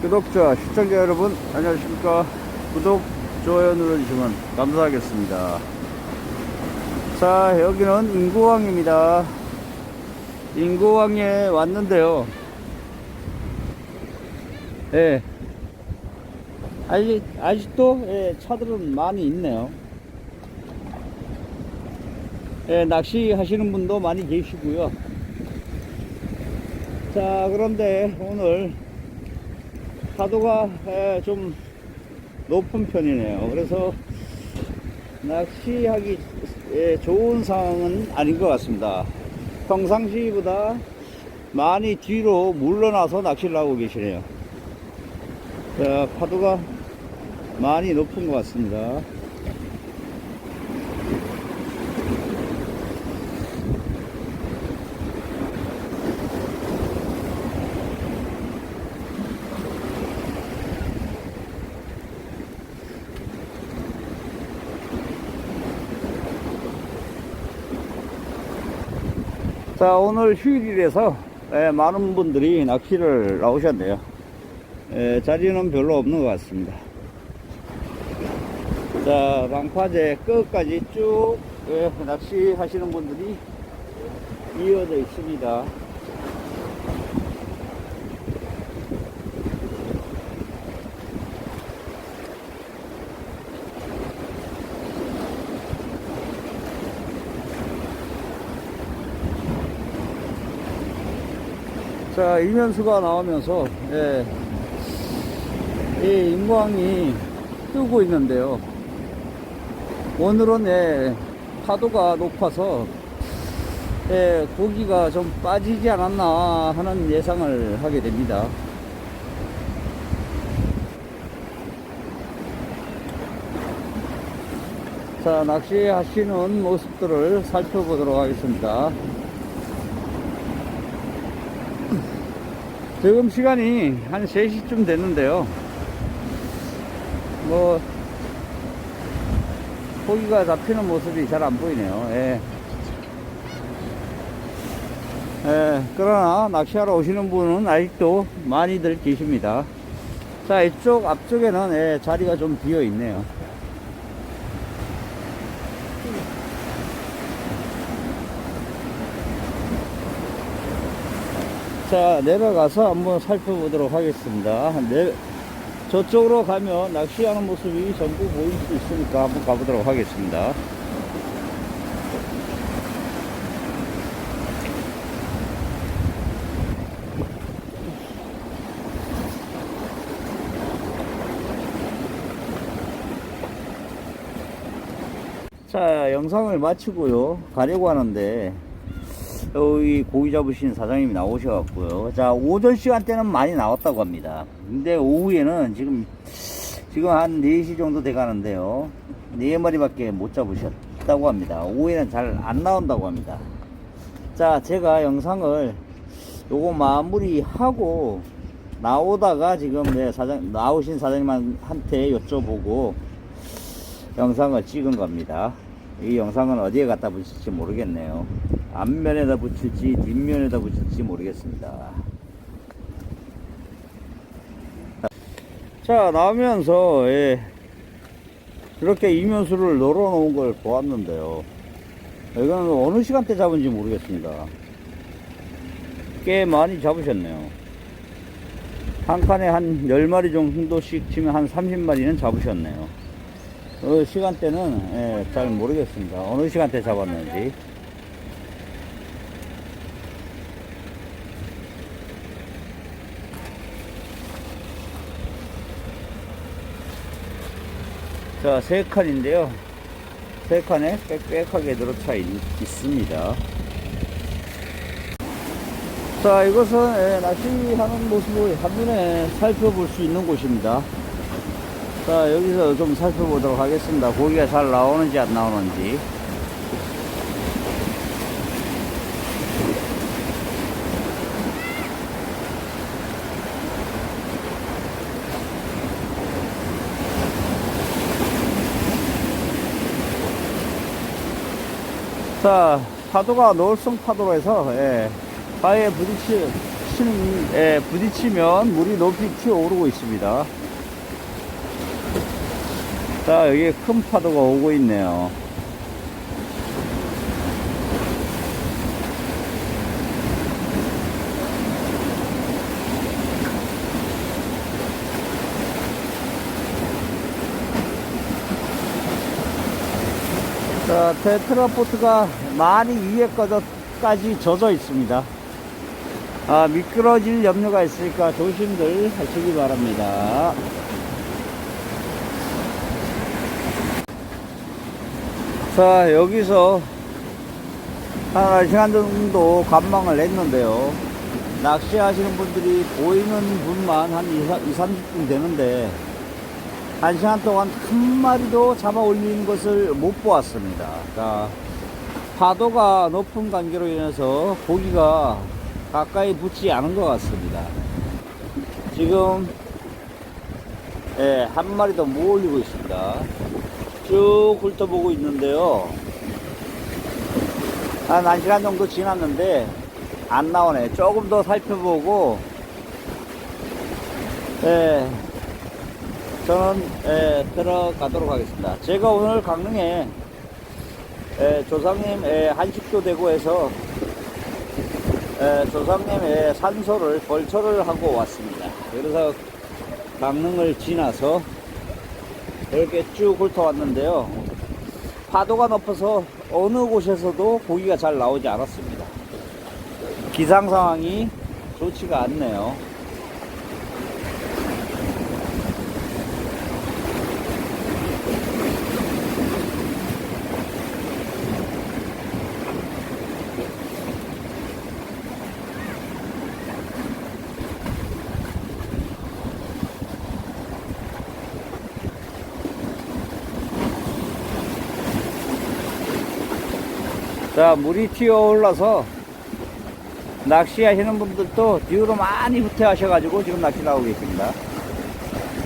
구독자, 시청자 여러분, 안녕하십니까. 구독, 좋아요 눌러주시면 감사하겠습니다. 자, 여기는 인구왕입니다. 인구왕에 왔는데요. 예. 아직, 아직도, 예, 차들은 많이 있네요. 예, 낚시 하시는 분도 많이 계시고요. 자, 그런데 오늘 파도가 에, 좀 높은 편이네요. 그래서 낚시하기 에, 좋은 상황은 아닌 것 같습니다. 평상시보다 많이 뒤로 물러나서 낚시를 하고 계시네요. 자, 파도가 많이 높은 것 같습니다. 자, 오늘 휴일이라서 에, 많은 분들이 낚시를 나오셨네요. 에, 자리는 별로 없는 것 같습니다. 자, 방파제 끝까지 쭉 에, 낚시 하시는 분들이 이어져 있습니다. 자, 이면수가 나오면서, 예, 이 인광이 뜨고 있는데요. 오늘은, 예, 파도가 높아서, 예, 고기가 좀 빠지지 않았나 하는 예상을 하게 됩니다. 자, 낚시하시는 모습들을 살펴보도록 하겠습니다. 지금 시간이 한 3시쯤 됐는데요. 뭐, 고기가 잡히는 모습이 잘 안 보이네요. 예. 예, 그러나 낚시하러 오시는 분은 아직도 많이들 계십니다. 자, 이쪽 앞쪽에는 예, 자리가 좀 비어 있네요. 자, 내려가서 한번 살펴보도록 하겠습니다. 내, 저쪽으로 가면 낚시하는 모습이 전부 보일 수 있으니까 한번 가보도록 하겠습니다. 자, 영상을 마치고요. 가려고 하는데, 여기 고기 잡으신 사장님이 나오셔갖고요. 자, 오전 시간대는 많이 나왔다고 합니다. 근데 오후에는 지금, 지금 한 4시 정도 돼 가는데요. 4마리밖에 못 잡으셨다고 합니다. 오후에는 잘 안 나온다고 합니다. 자, 제가 영상을 요거 마무리하고 나오다가 지금 네, 사장, 나오신 사장님한테 여쭤보고 영상을 찍은 겁니다. 이 영상은 어디에 갖다 붙일지 모르겠네요. 앞면에다 붙일지 뒷면에다 붙일지 모르겠습니다. 자 나오면서 예, 이렇게 이면수를 널어 놓은 걸 보았는데요. 이거는 어느 시간대 잡은지 모르겠습니다. 꽤 많이 잡으셨네요. 한 칸에 한 10마리 정도씩 치면 한 30마리는 잡으셨네요. 어, 시간대는 예, 잘 모르겠습니다. 어느 시간대 잡았는지. 자, 세 칸인데요. 세 칸에 빽빽하게 들어차 있, 있습니다. 자, 이것은 예, 낚시하는 모습을 한눈에 살펴볼 수 있는 곳입니다. 자, 여기서 좀 살펴보도록 하겠습니다. 고기가 잘 나오는지 안 나오는지. 자, 파도가 노을성 파도로 해서, 예, 바위에 부딪히, 부딪히는, 예, 부딪히면 물이 높이 튀어오르고 있습니다. 자, 여기에 큰 파도가 오고 있네요. 자, 테트라포트가 많이 위에까지 젖어 있습니다. 아, 미끄러질 염려가 있으니까 조심들 하시기 바랍니다. 자, 여기서 한 1시간 정도 관망을 했는데요. 낚시하시는 분들이 보이는 분만 한 2, 30분 되는데, 한 시간 동안 한 마리도 잡아 올리는 것을 못 보았습니다. 자, 파도가 높은 관계로 인해서 고기가 가까이 붙지 않은 것 같습니다. 지금, 예, 한 마리도 못 올리고 있습니다. 쭉 훑어보고 있는데요. 한 1시간 정도 지났는데, 안 나오네. 조금 더 살펴보고, 예, 저는 에, 들어가도록 하겠습니다. 제가 오늘 강릉에 에, 조상님 에, 한식도 되고 해서 에, 조상님 의 산소를 벌초를 하고 왔습니다. 그래서 강릉을 지나서 이렇게 쭉 훑어왔는데요. 파도가 높아서 어느 곳에서도 고기가 잘 나오지 않았습니다. 기상 상황이 좋지가 않네요. 자, 물이 튀어 올라서 낚시하시는 분들도 뒤로 많이 후퇴하셔 가지고 지금 낚시 나오고 계십니다.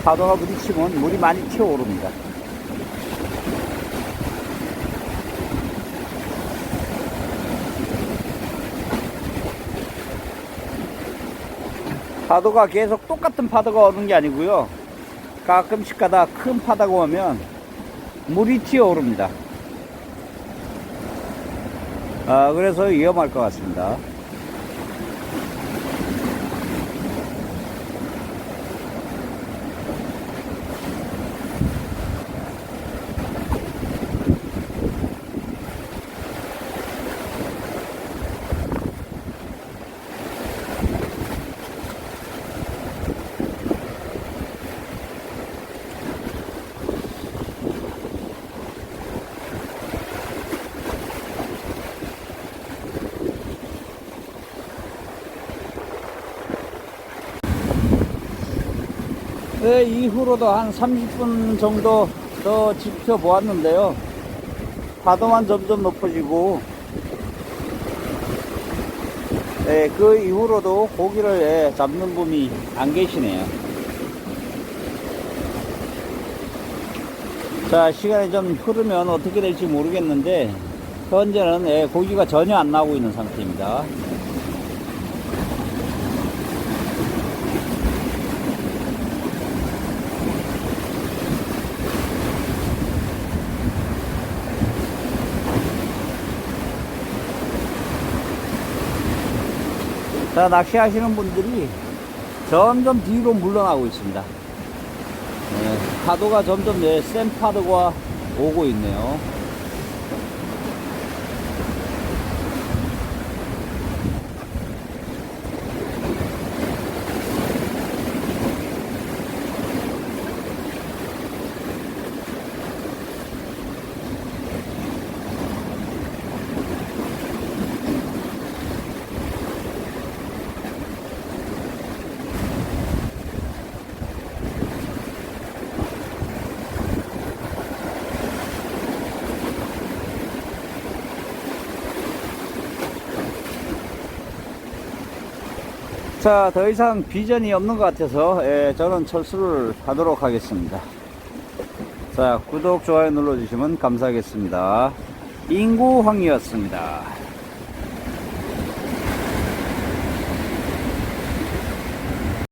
파도가 부딪히면 물이 많이 튀어 오릅니다. 파도가 계속 똑같은 파도가 오는 게 아니고요. 가끔씩 가다 큰 파도가 오면 물이 튀어 오릅니다. 아, 그래서 위험할 것 같습니다. 네, 이후로도 한 30분 정도 더 지켜보았는데요. 파도만 점점 높아지고, 네, 그 이후로도 고기를 예, 잡는 분이 안 계시네요. 자, 시간이 좀 흐르면 어떻게 될지 모르겠는데, 현재는 예, 고기가 전혀 안 나오고 있는 상태입니다. 자, 낚시하시는 분들이 점점 뒤로 물러나고 있습니다. 네, 파도가 점점 네, 센 파도가 오고 있네요. 자, 더 이상 비전이 없는 것 같아서 예, 저는 철수를 하도록 하겠습니다. 자, 구독, 좋아요 눌러주시면 감사하겠습니다. 인구황이었습니다.